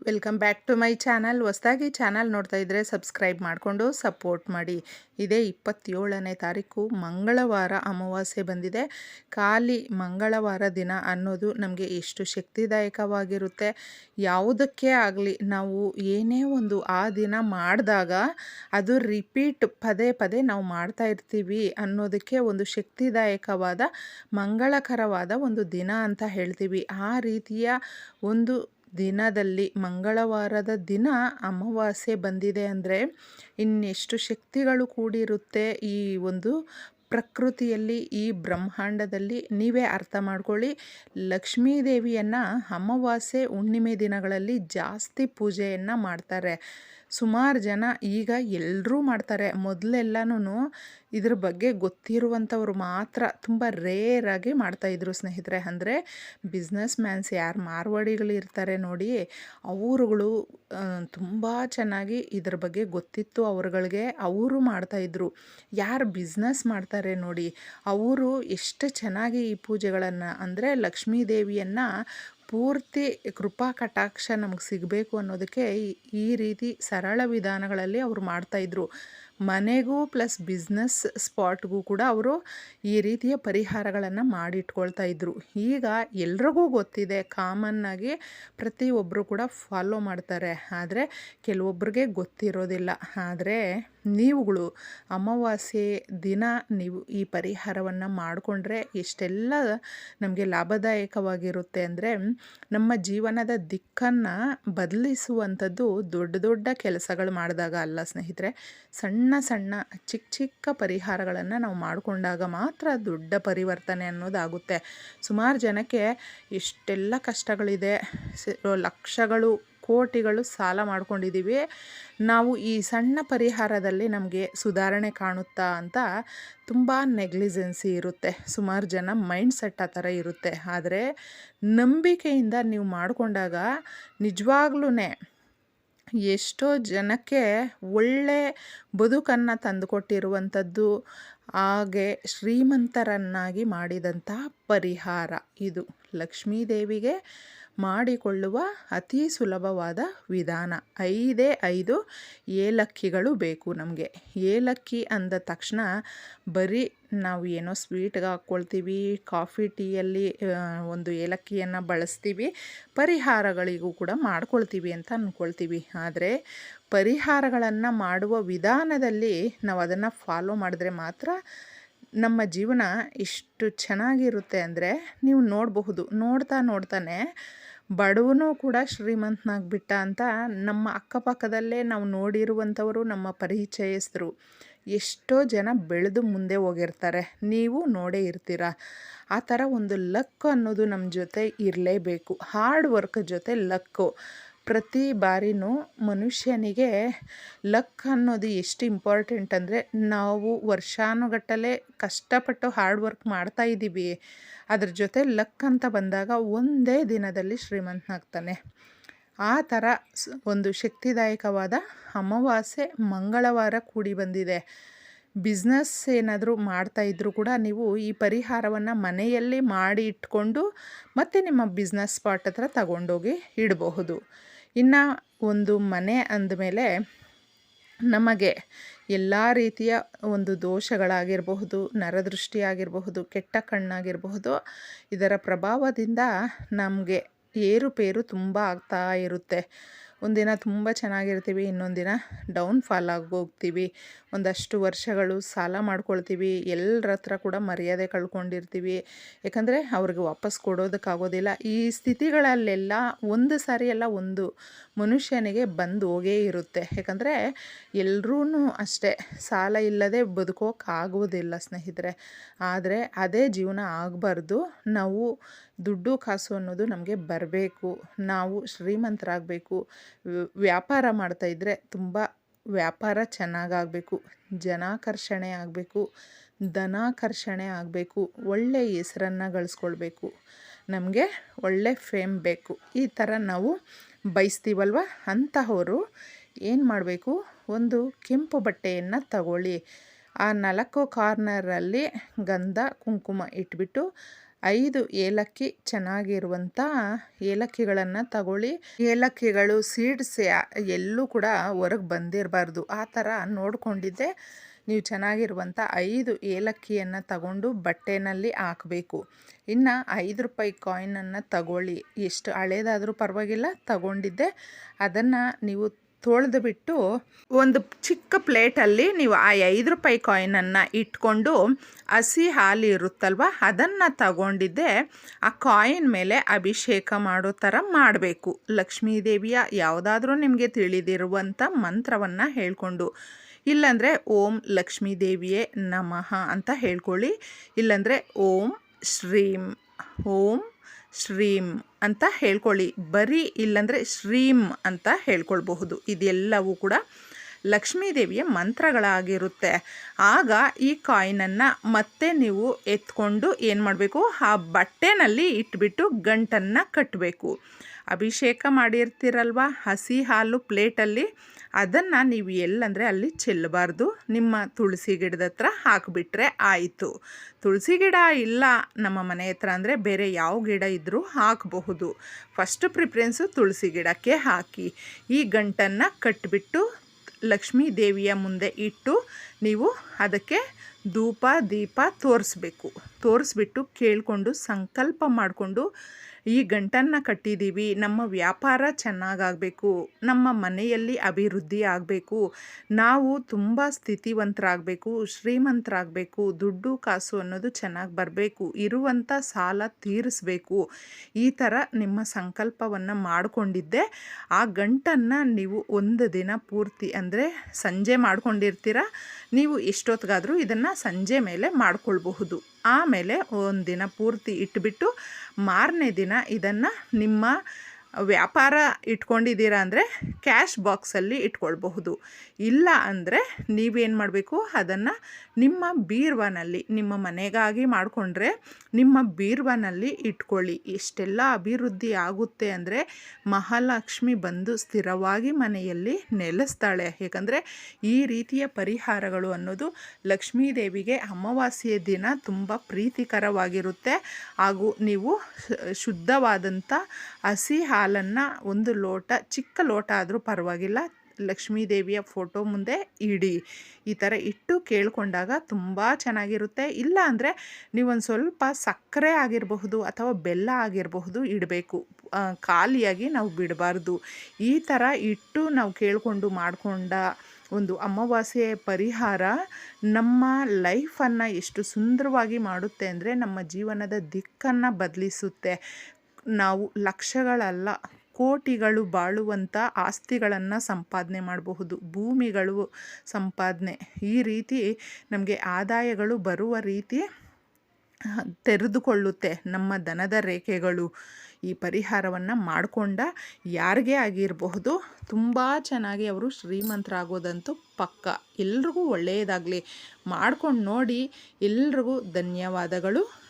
Welcome back to my channel. ಹೊಸದಾಗಿ channel ನೋಡ್ತಾ ಇದ್ದರೆ ಸಬ್ಸ್ಕ್ರೈಬ್ ಮಾಡಿಕೊಂಡು ಸಪೋರ್ಟ್ ಮಾಡಿ. ಇದೇ ಇಪ್ಪತ್ತೇಳನೇ ತಾರೀಕು, ಮಂಗಳವಾರ ಅಮಾವಾಸ್ಯೆ ಬಂದಿದೆ. ಖಾಲಿ ಮಂಗಳವಾರ ದಿನ ಅನ್ನೋದು ನಮಗೆ ಎಷ್ಟು ಶಕ್ತಿದಾಯಕವಾಗಿರುತ್ತೆ. ಯಾವುದಕ್ಕೆ ಆಗಲಿ, ನಾವು ಏನೇ ಒಂದು ಆ ದಿನ ಮಾಡಿದಾಗ ಅದು ರಿಪೀಟ್ ಪದೇ ಪದೇ ನಾವು ಮಾಡ್ತಾ ಇರ್ತೀವಿ ಅನ್ನೋದಕ್ಕೆ ಒಂದು ಶಕ್ತಿದಾಯಕವಾದ, ಮಂಗಳಕರವಾದ ಒಂದು ದಿನ ಅಂತ ಹೇಳ್ತೀವಿ. ಆ ರೀತಿಯ ಒಂದು ದಿನದಲ್ಲಿ ಮಂಗಳವಾರದ ದಿನ ಅಮಾವಾಸ್ಯೆ ಬಂದಿದೆ ಅಂದರೆ ಇನ್ನೆಷ್ಟು ಶಕ್ತಿಗಳು ಕೂಡಿರುತ್ತೆ ಈ ಒಂದು ಪ್ರಕೃತಿಯಲ್ಲಿ, ಈ ಬ್ರಹ್ಮಾಂಡದಲ್ಲಿ ನೀವೇ ಅರ್ಥ ಮಾಡ್ಕೊಳ್ಳಿ. ಲಕ್ಷ್ಮೀ ದೇವಿಯನ್ನು ಅಮಾವಾಸ್ಯೆ ಹುಣ್ಣಿಮೆ ದಿನಗಳಲ್ಲಿ ಜಾಸ್ತಿ ಪೂಜೆಯನ್ನು ಮಾಡ್ತಾರೆ. ಸುಮಾರು ಜನ ಈಗ ಎಲ್ಲರೂ ಮಾಡ್ತಾರೆ. ಮೊದಲೆಲ್ಲನೂ ಇದ್ರ ಬಗ್ಗೆ ಗೊತ್ತಿರುವಂಥವ್ರು ಮಾತ್ರ ತುಂಬ ರೇರಾಗಿ ಮಾಡ್ತಾಯಿದ್ರು ಸ್ನೇಹಿತರೆ. ಅಂದರೆ ಬಿಸ್ನೆಸ್ ಮ್ಯಾನ್ಸ್ ಯಾರು ಮಾರ್ವಾಡಿಗಳು ಇರ್ತಾರೆ ನೋಡಿ, ಅವರುಗಳು ತುಂಬ ಚೆನ್ನಾಗಿ ಇದ್ರ ಬಗ್ಗೆ ಗೊತ್ತಿತ್ತು ಅವ್ರುಗಳಿಗೆ. ಅವರು ಮಾಡ್ತಾಯಿದ್ರು ಯಾರು ಬಿಸ್ನೆಸ್ ಮಾಡ್ತಾರೆ ನೋಡಿ, ಅವರು ಎಷ್ಟು ಚೆನ್ನಾಗಿ ಈ ಪೂಜೆಗಳನ್ನು, ಅಂದರೆ ಲಕ್ಷ್ಮೀ ದೇವಿಯನ್ನು ಪೂರ್ತಿ ಕೃಪಾ ಕಟಾಕ್ಷ ನಮಗೆ ಸಿಗಬೇಕು ಅನ್ನೋದಕ್ಕೆ ಈ ರೀತಿ ಸರಳ ವಿಧಾನಗಳಲ್ಲಿ ಅವರು ಮಾಡ್ತಾಯಿದ್ರು ಮನೆಗೂ ಪ್ಲಸ್ ಬಿಸ್ನೆಸ್ ಸ್ಪಾಟ್ಗೂ ಕೂಡ ಅವರು ಈ ರೀತಿಯ ಪರಿಹಾರಗಳನ್ನು ಮಾಡಿಟ್ಕೊಳ್ತಾ ಇದ್ದರು ಈಗ ಎಲ್ರಿಗೂ ಗೊತ್ತಿದೆ ಕಾಮನ್ನಾಗಿ ಪ್ರತಿಯೊಬ್ಬರು ಕೂಡ ಫಾಲೋ ಮಾಡ್ತಾರೆ. ಆದರೆ ಕೆಲವೊಬ್ಬರಿಗೆ ಗೊತ್ತಿರೋದಿಲ್ಲ. ಆದರೆ ನೀವುಗಳು ಅಮಾವಾಸ್ಯೆ ದಿನ ನೀವು ಈ ಪರಿಹಾರವನ್ನು ಮಾಡಿಕೊಂಡ್ರೆ ಎಷ್ಟೆಲ್ಲ ನಮಗೆ ಲಾಭದಾಯಕವಾಗಿರುತ್ತೆ ಅಂದರೆ ನಮ್ಮ ಜೀವನದ ದಿಕ್ಕನ್ನು ಬದಲಿಸುವಂಥದ್ದು ದೊಡ್ಡ ದೊಡ್ಡ ಕೆಲಸಗಳು ಮಾಡಿದಾಗ ಅಲ್ಲ ಸ್ನೇಹಿತರೆ. ಸಣ್ಣ ಸಣ್ಣ ಸಣ್ಣ ಚಿಕ್ಕ ಚಿಕ್ಕ ಪರಿಹಾರಗಳನ್ನು ನಾವು ಮಾಡಿಕೊಂಡಾಗ ಮಾತ್ರ ದೊಡ್ಡ ಪರಿವರ್ತನೆ ಅನ್ನೋದಾಗುತ್ತೆ. ಸುಮಾರು ಜನಕ್ಕೆ ಎಷ್ಟೆಲ್ಲ ಕಷ್ಟಗಳಿದೆ ಲಕ್ಷಗಳು, ಕೋಟಿಗಳು ಸಾಲ ಮಾಡ್ಕೊಂಡಿದ್ದೀವಿ ನಾವು ಈ ಸಣ್ಣ ಪರಿಹಾರದಲ್ಲಿ ನಮಗೆ ಸುಧಾರಣೆ ಕಾಣುತ್ತಾ ಅಂತ ತುಂಬ ನೆಗ್ಲಿಜೆನ್ಸಿ ಇರುತ್ತೆ. ಸುಮಾರು ಜನ ಮೈಂಡ್ ಸೆಟ್ ಆ ಥರ ಇರುತ್ತೆ. ಆದರೆ ನಂಬಿಕೆಯಿಂದ ನೀವು ಮಾಡಿಕೊಂಡಾಗ ನಿಜವಾಗ್ಲೂ ಎಷ್ಟೋ ಜನಕ್ಕೆ ಒಳ್ಳೆ ಬದುಕನ್ನು ತಂದುಕೊಟ್ಟಿರುವಂಥದ್ದು ಹಾಗೆ ಶ್ರೀಮಂತರನ್ನಾಗಿ ಮಾಡಿದಂತಹ ಪರಿಹಾರ ಇದು. ಲಕ್ಷ್ಮೀದೇವಿಗೆ ಮಾಡಿಕೊಳ್ಳುವ ಅತಿ ಸುಲಭವಾದ ವಿಧಾನ. ಐದೇ ಐದು ಏಲಕ್ಕಿಗಳು ಬೇಕು ನಮಗೆ. ಏಲಕ್ಕಿ ಅಂದ ತಕ್ಷಣ ಬರೀ ನಾವು ಏನೋ ಸ್ವೀಟ್ಗೆ ಹಾಕ್ಕೊಳ್ತೀವಿ, ಕಾಫಿ ಟೀಯಲ್ಲಿ ಒಂದು ಏಲಕ್ಕಿಯನ್ನು ಬಳಸ್ತೀವಿ, ಪರಿಹಾರಗಳಿಗೂ ಕೂಡ ಮಾಡ್ಕೊಳ್ತೀವಿ ಅಂತ ಅಂದ್ಕೊಳ್ತೀವಿ ಆದರೆ ಪರಿಹಾರಗಳನ್ನು ಮಾಡುವ ವಿಧಾನದಲ್ಲಿ ನಾವು ಅದನ್ನು ಫಾಲೋ ಮಾಡಿದ್ರೆ ಮಾತ್ರ ನಮ್ಮ ಜೀವನ ಇಷ್ಟು ಚೆನ್ನಾಗಿರುತ್ತೆ ಅಂದರೆ ನೀವು ನೋಡಬಹುದು. ನೋಡ್ತಾ ನೋಡ್ತಾನೆ ಬಡವನು ಕೂಡ ಶ್ರೀಮಂತನಾಗ್ಬಿಟ್ಟ ಅಂತ ನಮ್ಮ ಅಕ್ಕಪಕ್ಕದಲ್ಲೇ ನಾವು ನೋಡಿರುವಂಥವರು, ನಮ್ಮ ಪರಿಚಯಸ್ಥರು ಎಷ್ಟೋ ಜನ ಬೆಳೆದು ಮುಂದೆ ಹೋಗಿರ್ತಾರೆ. ನೀವು ನೋಡೇ ಇರ್ತೀರ? ಆ ಥರ ಒಂದು ಲಕ್ ಅನ್ನೋದು ನಮ್ಮ ಜೊತೆ ಇರಲೇಬೇಕು. ಹಾರ್ಡ್ ವರ್ಕ್ ಜೊತೆ ಲಕ್ಕು. ಪ್ರತಿ ಬಾರಿನೂ ಮನುಷ್ಯನಿಗೆ ಲಕ್ ಅನ್ನೋದು ಎಷ್ಟು ಇಂಪಾರ್ಟೆಂಟ್ ಅಂದರೆ ನಾವು ವರ್ಷಾನುಗಟ್ಟಲೆ ಕಷ್ಟಪಟ್ಟು ಹಾರ್ಡ್ ವರ್ಕ್ ಮಾಡ್ತಾ ಇದ್ದೀವಿ. ಅದ್ರ ಜೊತೆ ಲಕ್ ಅಂತ ಬಂದಾಗ ಒಂದೇ ದಿನದಲ್ಲಿ ಶ್ರೀಮಂತನಾಗ್ತಾನೆ. ಆ ಥರ ಒಂದು ಶಕ್ತಿದಾಯಕವಾದ ಅಮಾವಾಸ್ಯೆ ಮಂಗಳವಾರ ಕೂಡಿ ಬಂದಿದೆ. ಬಿಸ್ನೆಸ್ ಏನಾದರೂ ಮಾಡ್ತಾಯಿದ್ರು ಕೂಡ ನೀವು ಈ ಪರಿಹಾರವನ್ನು ಮನೆಯಲ್ಲಿ ಮಾಡಿ ಇಟ್ಕೊಂಡು ಮತ್ತೆ ನಿಮ್ಮ ಬಿಸ್ನೆಸ್ ಸ್ಪಾಟ್ ಹತ್ರ ತಗೊಂಡೋಗಿ ಇಡಬಹುದು. ಇನ್ನು ಒಂದು ಮನೆ ಅಂದಮೇಲೆ ನಮಗೆ ಎಲ್ಲ ರೀತಿಯ ಒಂದು ದೋಷಗಳಾಗಿರಬಹುದು, ನರದೃಷ್ಟಿಯಾಗಿರಬಹುದು, ಕೆಟ್ಟ ಕಣ್ಣಾಗಿರಬಹುದು, ಇದರ ಪ್ರಭಾವದಿಂದ ನಮಗೆ ಏರುಪೇರು ತುಂಬ ಆಗ್ತಾ ಇರುತ್ತೆ. ಒಂದಿನ ತುಂಬ ಚೆನ್ನಾಗಿರ್ತೀವಿ, ಇನ್ನೊಂದಿನ ದಿನ ಡೌನ್ ಫಾಲ್ ಆಗಿ ಹೋಗ್ತೀವಿ ಒಂದಷ್ಟು ವರ್ಷಗಳು ಸಾಲ ಮಾಡ್ಕೊಳ್ತೀವಿ ಎಲ್ಲರ ಹತ್ರ ಕೂಡ ಮರ್ಯಾದೆ ಕಳ್ಕೊಂಡಿರ್ತೀವಿ. ಯಾಕಂದರೆ ಅವ್ರಿಗೆ ವಾಪಸ್ ಕೊಡೋದಕ್ಕಾಗೋದಿಲ್ಲ. ಈ ಸ್ಥಿತಿಗಳಲ್ಲೆಲ್ಲ ಒಂದು ಸಾರಿ ಎಲ್ಲ ಒಂದು ಮನುಷ್ಯನಿಗೆ ಬಂದು ಹೋಗೇ ಇರುತ್ತೆ. ಯಾಕಂದರೆ ಎಲ್ಲರೂ ಅಷ್ಟೇ, ಸಾಲ ಇಲ್ಲದೆ ಬದುಕೋಕ್ಕಾಗೋದಿಲ್ಲ ಸ್ನೇಹಿತರೆ. ಆದರೆ ಅದೇ ಜೀವನ ಆಗಬಾರ್ದು. ನಾವು ದುಡ್ಡು ಕಾಸು ಅನ್ನೋದು ನಮಗೆ ಬರಬೇಕು. ನಾವು ಶ್ರೀಮಂತರಾಗಬೇಕು. ವ್ಯಾಪಾರ ಮಾಡ್ತಾಯಿದ್ರೆ ತುಂಬ ವ್ಯಾಪಾರ ಚೆನ್ನಾಗಾಗಬೇಕು. ಜನಾಕರ್ಷಣೆ ಆಗಬೇಕು. ಧನಾಕರ್ಷಣೆ ಆಗಬೇಕು. ಒಳ್ಳೆ ಹೆಸರನ್ನು ಗಳಿಸ್ಕೊಳ್ಬೇಕು. ನಮಗೆ ಒಳ್ಳೆ ಫೇಮ್ ಬೇಕು. ಈ ಥರ ನಾವು ಬಯಸ್ತೀವಲ್ವ? ಅಂತಹವರು ಏನು ಮಾಡಬೇಕು? ಒಂದು ಕೆಂಪು ಬಟ್ಟೆಯನ್ನು ತಗೊಳ್ಳಿ. ಆ ನಾಲ್ಕು ಕಾರ್ನರಲ್ಲಿ ಗಂಧ, ಕುಂಕುಮ ಇಟ್ಬಿಟ್ಟು ಐದು ಏಲಕ್ಕಿ ಚೆನ್ನಾಗಿರುವಂಥ ಏಲಕ್ಕಿಗಳನ್ನು ತಗೊಳ್ಳಿ. ಏಲಕ್ಕಿಗಳು ಸೀಡ್ಸ್ ಎಲ್ಲೂ ಕೂಡ ಹೊರಗೆ ಬಂದಿರಬಾರ್ದು. ಆ ಥರ ನೋಡಿಕೊಂಡಿದ್ದೆ ನೀವು ಚೆನ್ನಾಗಿರುವಂಥ ಐದು ಏಲಕ್ಕಿಯನ್ನು ತಗೊಂಡು ಬಟ್ಟೆನಲ್ಲಿ ಹಾಕಬೇಕು. ಇನ್ನು ಐದು ರೂಪಾಯಿ ಕಾಯಿನನ್ನು ತಗೊಳ್ಳಿ. ಎಷ್ಟು ಹಳೇದಾದರೂ ಪರವಾಗಿಲ್ಲ, ತಗೊಂಡಿದ್ದೆ. ಅದನ್ನು ನೀವು ತೊಳೆದು ಬಿಟ್ಟು ಒಂದು ಚಿಕ್ಕ ಪ್ಲೇಟಲ್ಲಿ ನೀವು ಆ ಐದು ರೂಪಾಯಿ ಕಾಯಿನನ್ನು ಇಟ್ಕೊಂಡು ಹಸಿ ಹಾಲು ಇರುತ್ತಲ್ವ, ಅದನ್ನು ತಗೊಂಡಿದ್ದೆ. ಆ ಕಾಯಿನ್ ಮೇಲೆ ಅಭಿಷೇಕ ಮಾಡೋ ಥರ ಮಾಡಬೇಕು. ಲಕ್ಷ್ಮೀ ದೇವಿಯ ಯಾವುದಾದ್ರೂ ನಿಮಗೆ ತಿಳಿದಿರುವಂಥ ಮಂತ್ರವನ್ನು ಹೇಳಿಕೊಂಡು, ಇಲ್ಲಾಂದರೆ ಓಂ ಲಕ್ಷ್ಮೀ ದೇವಿಯೇ ನಮಃ ಅಂತ ಹೇಳ್ಕೊಳ್ಳಿ. ಇಲ್ಲಾಂದರೆ ಓಂ ಶ್ರೀಂ, ಓಂ ಶ್ರೀಂ ಅಂತ ಹೇಳ್ಕೊಳ್ಳಿ. ಬರೀ ಇಲ್ಲಾಂದರೆ ಶ್ರೀಮ್ ಅಂತ ಹೇಳ್ಕೊಳ್ಬಹುದು. ಇದೆಲ್ಲವೂ ಕೂಡ ಲಕ್ಷ್ಮೀ ದೇವಿಯ ಮಂತ್ರಗಳಾಗಿರುತ್ತೆ. ಆಗ ಈ ಕಾಯಿನನ್ನು ಮತ್ತೆ ನೀವು ಎತ್ಕೊಂಡು ಏನು ಮಾಡಬೇಕು ಆ ಬಟ್ಟೆನಲ್ಲಿ ಇಟ್ಬಿಟ್ಟು ಗಂಟನ್ನು ಕಟ್ಟಬೇಕು ಅಭಿಷೇಕ ಮಾಡಿರ್ತೀರಲ್ವ? ಹಸಿ ಹಾಲು ಪ್ಲೇಟಲ್ಲಿ. ಅದನ್ನು ನೀವು ಎಲ್ಲಂದರೆ ಅಲ್ಲಿ ಚೆಲ್ಲಬಾರ್ದು. ನಿಮ್ಮ ತುಳಸಿ ಗಿಡದ ಹತ್ರ ಹಾಕಿಬಿಟ್ರೆ ಆಯಿತು. ತುಳಸಿ ಗಿಡ ಇಲ್ಲ ನಮ್ಮ ಮನೆ ಹತ್ರ ಅಂದರೆ ಬೇರೆ ಯಾವ ಗಿಡ ಇದ್ದರೂ ಹಾಕಬಹುದು. ಫಸ್ಟ್ ಪ್ರಿಫ್ರೆನ್ಸು ತುಳಸಿ ಗಿಡಕ್ಕೆ ಹಾಕಿ. ಈ ಗಂಟನ್ನು ಕಟ್ಟಿಬಿಟ್ಟು ಲಕ್ಷ್ಮೀ ದೇವಿಯ ಮುಂದೆ ಇಟ್ಟು ನೀವು ಅದಕ್ಕೆ ಧೂಪ, ದೀಪ ತೋರಿಸ್ಬೇಕು. ತೋರಿಸ್ಬಿಟ್ಟು ಕೇಳಿಕೊಂಡು, ಸಂಕಲ್ಪ ಮಾಡಿಕೊಂಡು ಈ ಗಂಟನ್ನು ಕಟ್ಟಿದ್ದೀವಿ, ನಮ್ಮ ವ್ಯಾಪಾರ ಚೆನ್ನಾಗಾಗಬೇಕು, ನಮ್ಮ ಮನೆಯಲ್ಲಿ ಅಭಿವೃದ್ಧಿ ಆಗಬೇಕು, ನಾವು ತುಂಬ ಸ್ಥಿತಿವಂತರಾಗಬೇಕು, ಶ್ರೀಮಂತರಾಗಬೇಕು, ದುಡ್ಡು ಕಾಸು ಅನ್ನೋದು ಚೆನ್ನಾಗಿ ಬರಬೇಕು ಇರುವಂಥ ಸಾಲ ತೀರಿಸಬೇಕು, ಈ ಥರ ನಿಮ್ಮ ಸಂಕಲ್ಪವನ್ನು ಮಾಡಿಕೊಂಡಿದ್ದೆ. ಆ ಗಂಟನ್ನು ನೀವು ಒಂದು ದಿನ ಪೂರ್ತಿ ಅಂದರೆ ಸಂಜೆ ಮಾಡ್ಕೊಂಡಿರ್ತೀರ, ನೀವು ಎಷ್ಟೊತ್ತಿಗಾದರೂ ಇದನ್ನು ಸಂಜೆ ಮೇಲೆ ಮಾಡ್ಕೊಳ್ಬಹುದು. ಆಮೇಲೆ ಒಂದಿನ ದಿನ ಪೂರ್ತಿ ಇಟ್ಬಿಟ್ಟು ಮಾರನೇ ದಿನ ಇದನ್ನು ನಿಮ್ಮ ವ್ಯಾಪಾರ ಇಟ್ಕೊಂಡಿದ್ದೀರಾ ಅಂದರೆ ಕ್ಯಾಶ್ ಬಾಕ್ಸಲ್ಲಿ ಇಟ್ಕೊಳ್ಬಹುದು. ಇಲ್ಲ ಅಂದರೆ ನೀವೇನು ಮಾಡಬೇಕು? ಅದನ್ನು ನಿಮ್ಮ ಬೀರ್ವನಲ್ಲಿ, ನಿಮ್ಮ ಮನೆಗಾಗಿ ಮಾಡಿಕೊಂಡ್ರೆ ನಿಮ್ಮ ಬೀರ್ವನಲ್ಲಿ ಇಟ್ಕೊಳ್ಳಿ. ಇಷ್ಟೆಲ್ಲ ಅಭಿವೃದ್ಧಿ ಆಗುತ್ತೆ ಅಂದರೆ ಮಹಾಲಕ್ಷ್ಮಿ ಬಂದು ಸ್ಥಿರವಾಗಿ ಮನೆಯಲ್ಲಿ ನೆಲೆಸ್ತಾಳೆ. ಏಕೆಂದರೆ ಈ ರೀತಿಯ ಪರಿಹಾರಗಳು ಅನ್ನೋದು ಲಕ್ಷ್ಮೀ ದೇವಿಗೆ ಅಮಾವಾಸ್ಯೆ ದಿನ ತುಂಬ ಪ್ರೀತಿಕರವಾಗಿರುತ್ತೆ. ಹಾಗೂ ನೀವು ಶುದ್ಧವಾದಂಥ ಹಸಿ ಹಾಲನ್ನು ಒಂದು ಲೋಟ, ಚಿಕ್ಕ ಲೋಟ ಆದರೂ ಪರವಾಗಿಲ್ಲ. ಲಕ್ಷ್ಮೀ ದೇವಿಯ ಫೋಟೋ ಮುಂದೆ ಇಡಿ. ಈ ಥರ ಇಟ್ಟು ಕೇಳಿಕೊಂಡಾಗ ತುಂಬ ಚೆನ್ನಾಗಿರುತ್ತೆ. ಇಲ್ಲ ಅಂದರೆ ನೀವೊಂದು ಸ್ವಲ್ಪ ಸಕ್ಕರೆ ಆಗಿರಬಹುದು ಅಥವಾ ಬೆಲ್ಲ ಆಗಿರಬಹುದು ಇಡಬೇಕು. ಖಾಲಿಯಾಗಿ ನಾವು ಬಿಡಬಾರ್ದು. ಈ ಥರ ಇಟ್ಟು ನಾವು ಕೇಳಿಕೊಂಡು ಮಾಡಿಕೊಂಡ ಒಂದು ಅಮಾವಾಸ್ಯೆ ಪರಿಹಾರ ನಮ್ಮ ಲೈಫನ್ನು ಎಷ್ಟು ಸುಂದರವಾಗಿ ಮಾಡುತ್ತೆ ಅಂದರೆ ನಮ್ಮ ಜೀವನದ ದಿಕ್ಕನ್ನು ಬದಲಿಸುತ್ತೆ. ನಾವು ಲಕ್ಷಗಳಲ್ಲ, ಕೋಟಿಗಳು ಬಾಳುವಂಥ ಆಸ್ತಿಗಳನ್ನು ಸಂಪಾದನೆ ಮಾಡಬಹುದು. ಭೂಮಿಗಳು ಸಂಪಾದನೆ. ಈ ರೀತಿ ನಮಗೆ ಆದಾಯಗಳು ಬರುವ ರೀತಿ ತೆರೆದುಕೊಳ್ಳುತ್ತೆ. ನಮ್ಮ ದನದ ರೇಖೆಗಳು ಈ ಪರಿಹಾರವನ್ನು ಮಾಡಿಕೊಂಡ ಯಾರಿಗೇ ಆಗಿರಬಹುದು, ತುಂಬ ಚೆನ್ನಾಗಿ ಅವರು ಶ್ರೀಮಂತರಾಗೋದಂತೂ ಪಕ್ಕ. ಎಲ್ರಿಗೂ ಒಳ್ಳೆಯದಾಗಲಿ. ಮಾಡ್ಕೊಂಡು ನೋಡಿ ಎಲ್ರಿಗೂ ಧನ್ಯವಾದಗಳು.